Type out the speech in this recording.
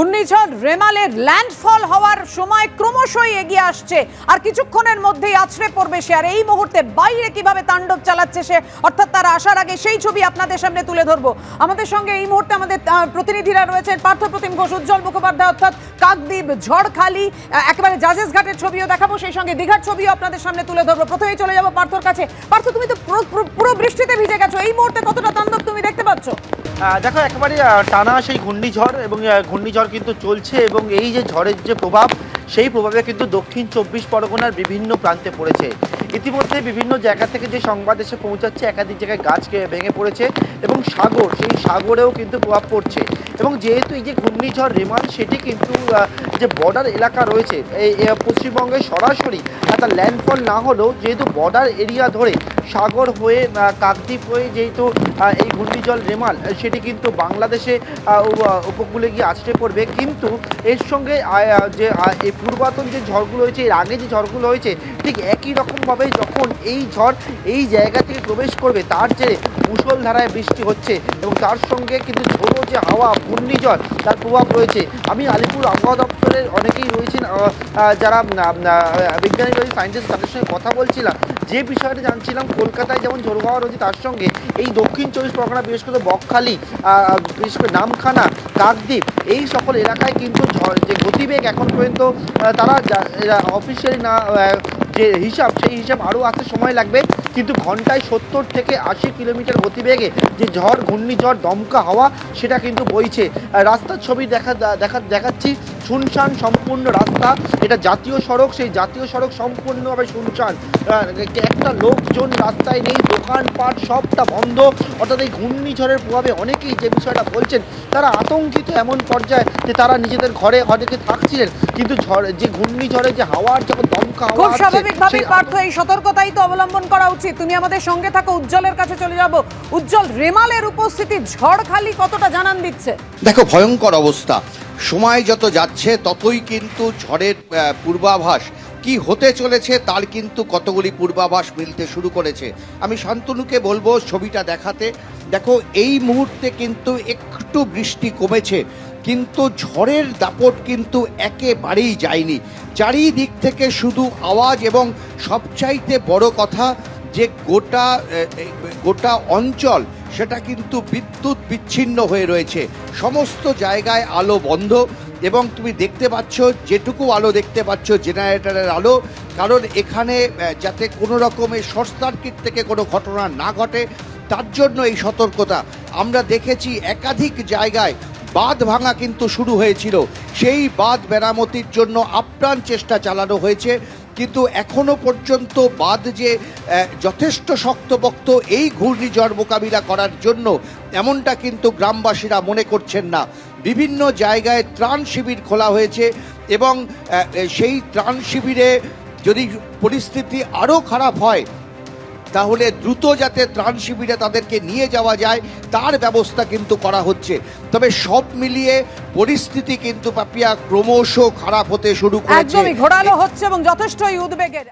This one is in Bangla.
ঘূর্ণিঝড় রেমালের ল্যান্ডফল হওয়ার সময় ক্রমশই এগিয়ে আসছে। আর কিছুক্ষণের মধ্যেই আছড়ে পড়বে সে। আর এই মুহূর্তে বাইরে কীভাবে তাণ্ডব চালাচ্ছে সে, অর্থাৎ তার আসার আগে সেই ছবি আপনাদের সামনে তুলে ধরবো। আমাদের সঙ্গে এই মুহূর্তে আমাদের প্রতিনিধিরা রয়েছেন পার্থ প্রতিম ঘোষ, উজ্জ্বল মুখোপাধ্যায়, অর্থাৎ কাকদ্বীপ, ঝড়খালি একেবারে জাজেস ঘাটের ছবিও দেখাবো, সেই সঙ্গে দীঘার ছবিও আপনাদের সামনে তুলে ধরবো। প্রথমেই চলে যাব পার্থর কাছে। পার্থ, তুমি তো পুরো- বৃষ্টিতে ভিজে গেছো। এই মুহূর্তে কতটা তাণ্ডব তুমি দেখতে পাচ্ছ? দেখো, একেবারে টানা সেই ঘূর্ণিঝড় এবং ঘূর্ণিঝড় কিন্তু চলছে এবং এই যে ঝড়ের যে প্রভাব, সেই প্রভাবে কিন্তু দক্ষিণ চব্বিশ পরগনার বিভিন্ন প্রান্তে পড়েছে। ইতিমধ্যে বিভিন্ন জায়গা থেকে যে সংবাদ এসে পৌঁছাচ্ছে, একাধিক জায়গায় গাছ কে- ভেঙে পড়েছে এবং সাগর, সেই সাগরেও কিন্তু প্রভাব পড়ছে। এবং যেহেতু এই যে ঘূর্ণিঝড় রেমাল, সেটি কিন্তু যে বর্ডার এলাকা রয়েছে এই পশ্চিমবঙ্গে সরাসরি তার ল্যান্ডফল না হলেও যেহেতু বর্ডার এরিয়া ধরে সাগর হয়ে কাকদ্বীপ হয়ে যেহেতু এই ঘূর্ণিঝড় রেমাল সেটি কিন্তু বাংলাদেশে উপকূলে গিয়ে আছড়ে পড়বে। কিন্তু এর সঙ্গে যে এই পূর্বাতন যে ঝড়গুলো হয়েছে এর আগে যে ঝড়গুলো হয়েছে, ঠিক একই রকমভাবে যখন এই ঝড় এই জায়গা থেকে প্রবেশ করবে, তার জেরে মুষলধারায় বৃষ্টি হচ্ছে এবং তার সঙ্গে কিন্তু ঝোড়ো যে হাওয়া ঘূর্ণিঝড়, তার প্রভাব রয়েছে। আমি আলিপুর আবহাওয়া দপ্তরের অনেকেই রয়েছেন যারা বিজ্ঞানী রয়েছে সায়েন্টিস্ট তাদের সঙ্গে কথা বলছিলাম। যে বিষয়টা জানছিলাম, কলকাতায় যেমন ঝোড়ো রয়েছে, তার সঙ্গে এই দক্ষিণ চব্বিশ পরগনা বিশেষ করে বকখালি বিশেষ করে নামখানা, কাকদ্বীপ, এই সকল এলাকায় কিন্তু যে গতিবেগ এখন পর্যন্ত তারা অফিসিয়ালি না যে হিসাব, সেই হিসাব আরও আসতে সময় লাগবে। কিন্তু ঘন্টায় সত্তর থেকে আশি কিলোমিটার গতিবেগে যে ঝড়, ঘূর্ণিঝড়, দমকা হাওয়া, সেটা কিন্তু বইছে। রাস্তার ছবি দেখা দেখা, দেখাচ্ছি। শুনশান সম্পূর্ণ রাস্তা এটা জাতীয় সড়ক সেই জাতীয় সড়ক সম্পূর্ণভাবে শুনশান। একটা লোকজন রাস্তায় নেই দোকানপাট সবটা বন্ধ। অর্থাৎ এই ঘূর্ণিঝড়ের প্রভাবে অনেকেই যে বিষয়টা বলছেন তারা আতঙ্কিত এমন পর্যায়ে যে তারা নিজেদের ঘরে অনেকে থাকছিলেন। কিন্তু ঝড় যে ঘূর্ণিঝড়ে যে হাওয়ার যখন দমকা হাওয়া খুব আসছে, স্বাভাবিকভাবে পার্থ এই সতর্কতাই তো অবলম্বন করা উচিত। তুমি আমাদের সঙ্গে থাকো উজ্জ্বলের কাছে চলে যাব। উজ্জ্বল রেমালের উপস্থিতি ঝড়খালি কতটা জানান দিচ্ছে? দেখো ভয়ঙ্কর অবস্থা। সময় যত যাচ্ছে, ততই কিন্তু ঝড়ের পূর্বাভাস। কি হতে চলেছে তার কিন্তু কতগুলি পূর্বাভাস মিলতে শুরু করেছে। আমি শান্তনুকে বলব ছবিটা দেখাতে। দেখো, এই মুহূর্তে কিন্তু একটু বৃষ্টি কমেছে, কিন্তু ঝড়ের দাপট কিন্তু একেবারেই যায়নি। চারিদিক থেকে শুধু আওয়াজ এবং সবচাইতে বড় কথা যে গোটা গোটা অঞ্চল সেটা কিন্তু বিদ্যুৎ বিচ্ছিন্ন হয়ে রয়েছে। সমস্ত জায়গায় আলো বন্ধ এবং তুমি দেখতে পাচ্ছ, যেটুকু আলো দেখতে পাচ্ছ, জেনারেটরের আলো, কারণ এখানে যাতে কোনো রকমের শর্ট সার্কিট থেকে কোনো ঘটনা না ঘটে, তার জন্য এই সতর্কতা। আমরা দেখেছি একাধিক জায়গায় বাঁধ ভাঙা কিন্তু শুরু হয়েছিল। সেই বাঁধ মেরামতির জন্য আপ্রাণ চেষ্টা চালানো হয়েছে। কিন্তু এখনও পর্যন্ত বাদ যে যথেষ্ট শক্তবক্ত এই ঘূর্ণিঝড় মোকাবিলা করার জন্য এমনটা কিন্তু গ্রামবাসীরা মনে করছেন না। বিভিন্ন জায়গায় ত্রাণ শিবির খোলা হয়েছে এবং সেই ত্রাণ শিবিরে যদি পরিস্থিতি আরও খারাপ হয় তাহলে দ্রুত যাতে ত্রাণ শিবিরে তাদেরকে নিয়ে যাওয়া যায়, তার ব্যবস্থা কিন্তু করা হচ্ছে। তবে সব মিলিয়ে পরিস্থিতি কিন্তু পাপিয়া ক্রমশ খারাপ হতে শুরু করেছে। একদমই ঘোরালো হচ্ছে এবং যথেষ্টই উদ্বেগের।